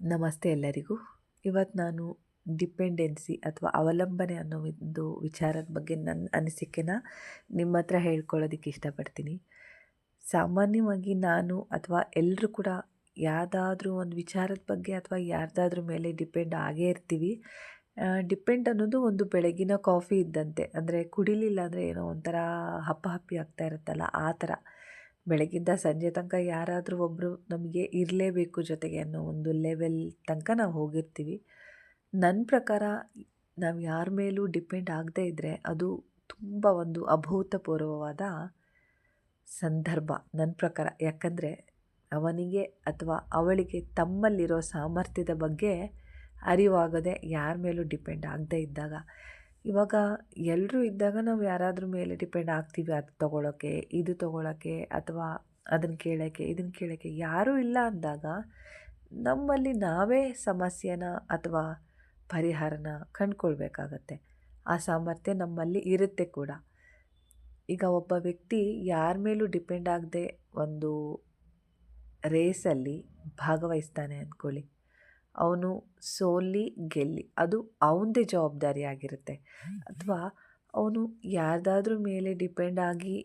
ನಮಸ್ತೆ ಎಲ್ಲರಿಗೂ. ಇವತ್ತು ನಾನು ಡಿಪೆಂಡೆನ್ಸಿ ಅಥವಾ ಅವಲಂಬನೆ ಅನ್ನೋ ಒಂದು ವಿಚಾರದ ಬಗ್ಗೆ ನನ್ನ ಅನಿಸಿಕೆನ ನಿಮ್ಮ ಹತ್ರ ಹೇಳ್ಕೊಳ್ಳೋದಕ್ಕೆ ಇಷ್ಟಪಡ್ತೀನಿ. ಸಾಮಾನ್ಯವಾಗಿ ನಾನು ಅಥವಾ ಎಲ್ಲರೂ ಕೂಡ ಯಾವುದಾದ್ರೂ ಒಂದು ವಿಚಾರದ ಬಗ್ಗೆ ಅಥವಾ ಯಾರ್ದಾದ್ರೂ ಮೇಲೆ ಡಿಪೆಂಡ್ ಆಗೇ ಇರ್ತೀವಿ. ಡಿಪೆಂಡ್ ಅನ್ನೋದು ಒಂದು ಬೆಳಗಿನ ಕಾಫಿ ಇದ್ದಂತೆ. ಅಂದರೆ ಕುಡಿಲಿಲ್ಲ ಅಂದರೆ ಏನೋ ಒಂಥರ ಹಪ್ಪ ಹಪ್ಪಿ ಆಗ್ತಾ ಇರುತ್ತಲ್ಲ, ಆ ಥರ. ಬೆಳಗಿಂದ ಸಂಜೆ ತನಕ ಯಾರಾದರೂ ಒಬ್ಬರು ನಮಗೆ ಇರಲೇಬೇಕು ಜೊತೆಗೆ ಅನ್ನೋ ಒಂದು ಲೆವೆಲ್ ತನಕ ನಾವು ಹೋಗಿರ್ತೀವಿ. ನನ್ನ ಪ್ರಕಾರ ನಾವು ಯಾರ ಮೇಲೂ ಡಿಪೆಂಡ್ ಆಗದೇ ಇದ್ದರೆ ಅದು ತುಂಬ ಒಂದು ಅಭೂತಪೂರ್ವವಾದ ಸಂದರ್ಭ ನನ್ನ ಪ್ರಕಾರ. ಯಾಕಂದರೆ ಅವನಿಗೆ ಅಥವಾ ಅವಳಿಗೆ ತಮ್ಮಲ್ಲಿರೋ ಸಾಮರ್ಥ್ಯದ ಬಗ್ಗೆ ಅರಿವಾಗದೆ ಯಾರ ಮೇಲೂ ಡಿಪೆಂಡ್ ಆಗದೇ ಇದ್ದಾಗ ಇವಾಗ ಎಲ್ಲರೂ ಇದ್ದಾಗ ನಾವು ಯಾರಾದ್ರ ಮೇಲೆ ಡಿಪೆಂಡ್ ಆಗ್ತೀವಿ ಅದು ತೊಗೊಳೋಕ್ಕೆ, ಇದು ತೊಗೊಳಕ್ಕೆ ಅಥವಾ ಅದನ್ನು ಕೇಳೋಕ್ಕೆ ಇದನ್ನು ಕೇಳೋಕ್ಕೆ. ಯಾರೂ ಇಲ್ಲ ಅಂದಾಗ ನಮ್ಮಲ್ಲಿ ನಾವೇ ಸಮಸ್ಯೆನ ಅಥವಾ ಪರಿಹಾರನ ಕಂಡುಕೊಳ್ಬೇಕಾಗತ್ತೆ. ಆ ಸಾಮರ್ಥ್ಯ ನಮ್ಮಲ್ಲಿ ಇರುತ್ತೆ ಕೂಡ. ಈಗ ಒಬ್ಬ ವ್ಯಕ್ತಿ ಯಾರ ಮೇಲೂ ಡಿಪೆಂಡ್ ಆಗದೆ ಒಂದು ರೇಸಲ್ಲಿ ಭಾಗವಹಿಸ್ತಾನೆ ಅಂದ್ಕೊಳ್ಳಿ ಅವನು ಸೋಲಿ ಗೆಲ್ಲಿ. ಅದು ಅವನದೇ ಜವಾಬ್ದಾರಿ ಆಗಿರುತ್ತೆ. ಅಥವಾ ಅವನು ಯಾರ್ದಾದ್ರೂ ಮೇಲೆ ಡಿಪೆಂಡ್ ಆಗಿ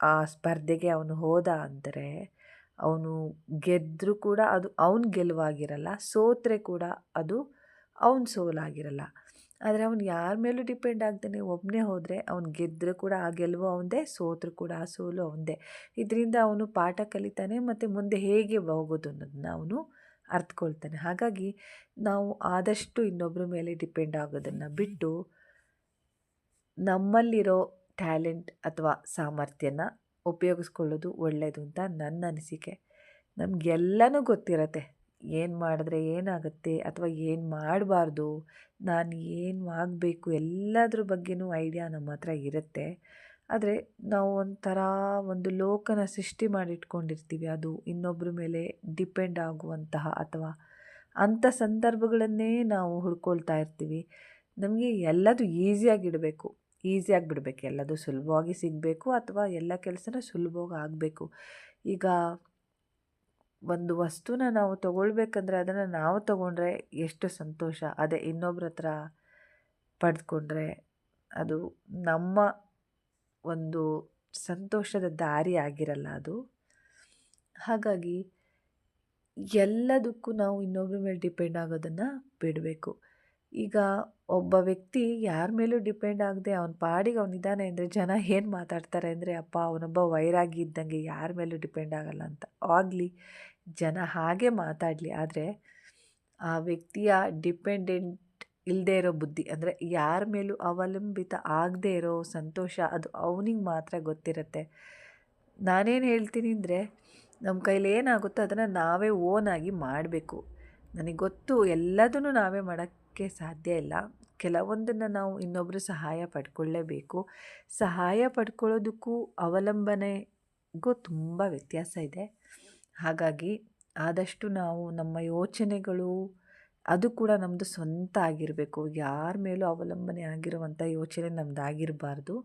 ಆ ಸ್ಪರ್ಧೆಗೆ ಅವನು ಹೋದ ಅಂದರೆ ಅವನು ಗೆದ್ದರೂ ಕೂಡ ಅದು ಅವನ ಗೆಲುವಾಗಿರಲ್ಲ, ಸೋತರೆ ಕೂಡ ಅದು ಅವನ ಸೋಲಾಗಿರಲ್ಲ. ಆದರೆ ಅವನು ಯಾರ ಮೇಲೂ ಡಿಪೆಂಡ್ ಆಗ್ತಾನೆ ಒಬ್ಬನೇ ಹೋದರೆ ಅವ್ನು ಗೆದ್ದರೂ ಕೂಡ ಆ ಗೆಲುವು ಅವನದೇ ಸೋತರು ಕೂಡ ಆ ಸೋಲು ಅವನದೇ ಇದರಿಂದ ಅವನು ಪಾಠ ಕಲಿತಾನೆ ಮತ್ತು ಮುಂದೆ ಹೇಗೆ ಹೋಗೋದು ಅನ್ನೋದನ್ನ ಅವನು ಅರ್ಥಕೊಳ್ತಾನೆ ಹಾಗಾಗಿ ನಾವು ಆದಷ್ಟು ಇನ್ನೊಬ್ಬರ ಮೇಲೆ ಡಿಪೆಂಡ್ ಆಗೋದನ್ನು ಬಿಟ್ಟು ನಮ್ಮಲ್ಲಿರೋ ಟ್ಯಾಲೆಂಟ್ ಅಥವಾ ಸಾಮರ್ಥ್ಯನ ಉಪಯೋಗಿಸ್ಕೊಳ್ಳೋದು ಒಳ್ಳೆಯದು ಅಂತ ನನ್ನ ಅನಿಸಿಕೆ. ನಮಗೆಲ್ಲನೂ ಗೊತ್ತಿರತ್ತೆ, ಏನು ಮಾಡಿದ್ರೆ ಏನಾಗುತ್ತೆ ಅಥವಾ ಏನು ಮಾಡಬಾರ್ದು, ನಾನು ಏನು ಆಗಬೇಕು ಎಲ್ಲದ್ರ ಬಗ್ಗೆನೂ ಐಡಿಯಾ ನಮ್ಮ ಹತ್ರ ಇರುತ್ತೆ. ಆದರೆ ನಾವು ಒಂಥರ ಒಂದು ಲೋಕನ ಸೃಷ್ಟಿ ಮಾಡಿಟ್ಕೊಂಡಿರ್ತೀವಿ ಅದು ಇನ್ನೊಬ್ಬರ ಮೇಲೆ ಡಿಪೆಂಡ್ ಆಗುವಂತಹ ಅಥವಾ ಅಂಥ ಸಂದರ್ಭಗಳನ್ನೇ ನಾವು ಹುಡ್ಕೊಳ್ತಾ ಇರ್ತೀವಿ. ನಮಗೆ ಎಲ್ಲದು ಈಸಿಯಾಗಿಡಬೇಕು ಈಸಿಯಾಗಿ ಬಿಡಬೇಕು ಎಲ್ಲದು ಸುಲಭವಾಗಿ ಸಿಗಬೇಕು ಅಥವಾ ಎಲ್ಲ ಕೆಲಸನ ಸುಲಭವಾಗಿ ಆಗಬೇಕು. ಈಗ ಒಂದು ವಸ್ತುನ ನಾವು ತೊಗೊಳ್ಬೇಕಂದ್ರೆ ಅದನ್ನು ನಾವು ತೊಗೊಂಡ್ರೆ ಎಷ್ಟು ಸಂತೋಷ. ಅದೇ ಇನ್ನೊಬ್ರ ಹತ್ರ ಪಡೆದುಕೊಂಡ್ರೆ ಅದು ನಮ್ಮ ಒಂದು ಸಂತೋಷದ ದಾರಿ ಆಗಿರಲ್ಲ ಅದು. ಹಾಗಾಗಿ ಎಲ್ಲದಕ್ಕೂ ನಾವು ಇನ್ನೊಬ್ಬರ ಮೇಲೆ ಡಿಪೆಂಡ್ ಆಗೋದನ್ನು ಬಿಡಬೇಕು. ಈಗ ಒಬ್ಬ ವ್ಯಕ್ತಿ ಯಾರ ಮೇಲೂ ಡಿಪೆಂಡ್ ಆಗದೆ ಅವನ ಪಾಡಿಗೆ ಅವನಿದ್ದಾನೆ ಅಂದರೆ ಜನ ಏನು ಮಾತಾಡ್ತಾರೆ ಅಂದರೆ, ಅಪ್ಪ, ಅವನೊಬ್ಬ ವೈರಾಗಿ ಇದ್ದಂಗೆ ಯಾರ ಮೇಲೂ ಡಿಪೆಂಡ್ ಆಗಲ್ಲ ಅಂತ. ಆಗಲಿ, ಜನ ಹಾಗೆ ಮಾತಾಡಲಿ, ಆದರೆ ಆ ವ್ಯಕ್ತಿಯ ಡಿಪೆಂಡೆಂಟ್ ಇಲ್ಲದೇ ಇರೋ ಬುದ್ಧಿ. ಅಂದರೆ ಯಾರ ಮೇಲೂ ಅವಲಂಬಿತ ಆಗದೇ ಇರೋ ಸಂತೋಷ ಅದು ಅವನಿಗೆ ಮಾತ್ರ ಗೊತ್ತಿರುತ್ತೆ. ನಾನೇನು ಹೇಳ್ತೀನಿ ಅಂದರೆ ನಮ್ಮ ಕೈಲಿ ಏನಾಗುತ್ತೋ ಅದನ್ನು ನಾವೇ ಓನಾಗಿ ಮಾಡಬೇಕು. ನನಗೆ ಗೊತ್ತು ಎಲ್ಲದನ್ನು ನಾವೇ ಮಾಡೋಕ್ಕೆ ಸಾಧ್ಯ ಇಲ್ಲ. ಕೆಲವೊಂದನ್ನು ನಾವು ಇನ್ನೊಬ್ಬರು ಸಹಾಯ ಪಡ್ಕೊಳ್ಳೇಬೇಕು. ಸಹಾಯ ಪಡ್ಕೊಳ್ಳೋದಕ್ಕೂ ಅವಲಂಬನೆಗೂ ತುಂಬ ವ್ಯತ್ಯಾಸ ಇದೆ. ಹಾಗಾಗಿ ಆದಷ್ಟು ನಾವು ನಮ್ಮ ಯೋಚನೆಗಳು ಅದು ಕೂಡ ನಮ್ಮದು ಸ್ವಂತ ಆಗಿರಬೇಕು. ಯಾರ ಮೇಲೂ ಅವಲಂಬನೆ ಆಗಿರುವಂಥ ಯೋಚನೆ ನಮ್ಮದಾಗಿರಬಾರ್ದು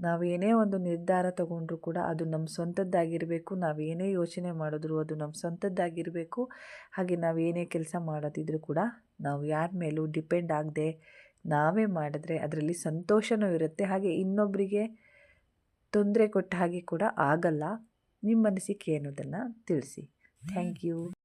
ನಾವೇನೇ ಒಂದು ನಿರ್ಧಾರ ತಗೊಂಡ್ರೂ ಕೂಡ ಅದು ನಮ್ಮ ಸ್ವಂತದ್ದಾಗಿರಬೇಕು. ನಾವೇನೇ ಯೋಚನೆ ಮಾಡಿದ್ರು ಅದು ನಮ್ಮ ಸ್ವಂತದ್ದಾಗಿರಬೇಕು. ಹಾಗೆ ನಾವೇನೇ ಕೆಲಸ ಮಾಡೋದಿದ್ರೂ ಕೂಡ ನಾವು ಯಾರ ಮೇಲೂ ಡಿಪೆಂಡ್ ಆಗದೆ ನಾವೇ ಮಾಡಿದ್ರೆ ಅದರಲ್ಲಿ ಸಂತೋಷವೂ ಇರುತ್ತೆ. ಹಾಗೆ ಇನ್ನೊಬ್ಬರಿಗೆ ತೊಂದರೆ ಕೊಟ್ಟ ಹಾಗೆ ಕೂಡ ಆಗಲ್ಲ. ನಿಮ್ಮ ಅನಿಸಿಕೆ ಏನೋದನ್ನು ತಿಳಿಸಿ. Thank you.